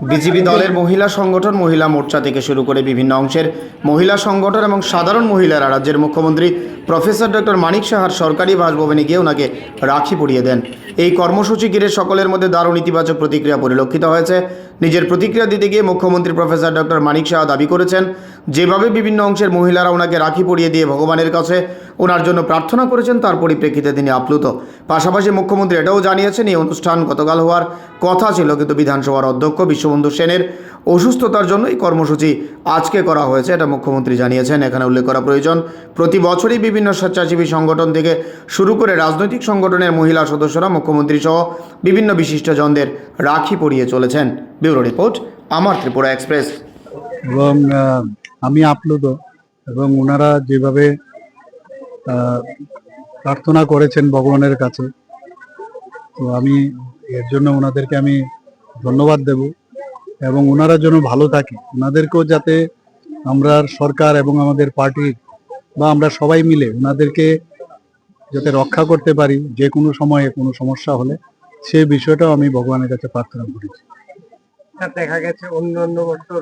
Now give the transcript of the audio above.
BJP দলের মহিলা সংগঠন মহিলা মোর্চা থেকে শুরু করে বিভিন্ন অংশের মহিলা সংগঠন এবং সাধারণ মহিলারা রাজ্যের মুখ্যমন্ত্রী প্রফেসর ডক্টর মানিক সাহার সরকারি বাসভবনে গিয়ে ওনাকে রাখি পরিয়ে দেন। এই কর্মসূচি ঘিরে সকলের মধ্যে দারুণ ইতিবাচক প্রতিক্রিয়া পরিলক্ষিত হয়েছে। নিজের প্রতিক্রিয়া দিতে গিয়ে মুখ্যমন্ত্রী প্রফেসর ডক্টর মানিক শাহ দাবি করেছেন, যেভাবে বিভিন্ন অংশের মহিলারা ওনাকে রাখি পরিয়ে দিয়ে ভগবানের কাছে ওনার জন্য প্রার্থনা করেছেন, তার পরিপ্রেক্ষিতে তিনি আপ্লুত। পাশাপাশি মুখ্যমন্ত্রী এটাও জানিয়েছেন, এই অনুষ্ঠান গতকাল হওয়ার কথা ছিল, কিন্তু বিধানসভার অধ্যক্ষ বিশ্ববন্ধু সেনের অসুস্থতার জন্য এই কর্মসূচি আজকে করা হয়েছে, এটা মুখ্যমন্ত্রী জানিয়েছেন। এখানে উল্লেখ করা প্রয়োজন, প্রতি বছরই বিভিন্ন স্বেচ্ছাসেবী সংগঠন থেকে শুরু করে রাজনৈতিক সংগঠনের মহিলা সদস্যরা মুখ্যমন্ত্রী সহ বিভিন্ন বিশিষ্টজনদের রাখি পরিয়ে চলেছেন। ব্যুরো রিপোর্ট, আমার ত্রিপুরা এক্সপ্রেস। এবং আমি আপ্লুত এবং ওনারা যেভাবে প্রার্থনা করেছেন ভগবানের কাছে, তো আমি এর জন্য ওনাদেরকে আমি ধন্যবাদ দেব এবং ওনারা যেন ভালো থাকে। ওনাদেরকেও যাতে আমরা সরকার এবং আমাদের পার্টির বা আমরা সবাই মিলে ওনাদেরকে যাতে রক্ষা করতে পারি, যে কোনো সময়ে কোনো সমস্যা হলে সেই বিষয়টাও আমি ভগবানের কাছে প্রার্থনা করেছি দেখা গেছে অন্য অন্য বছর।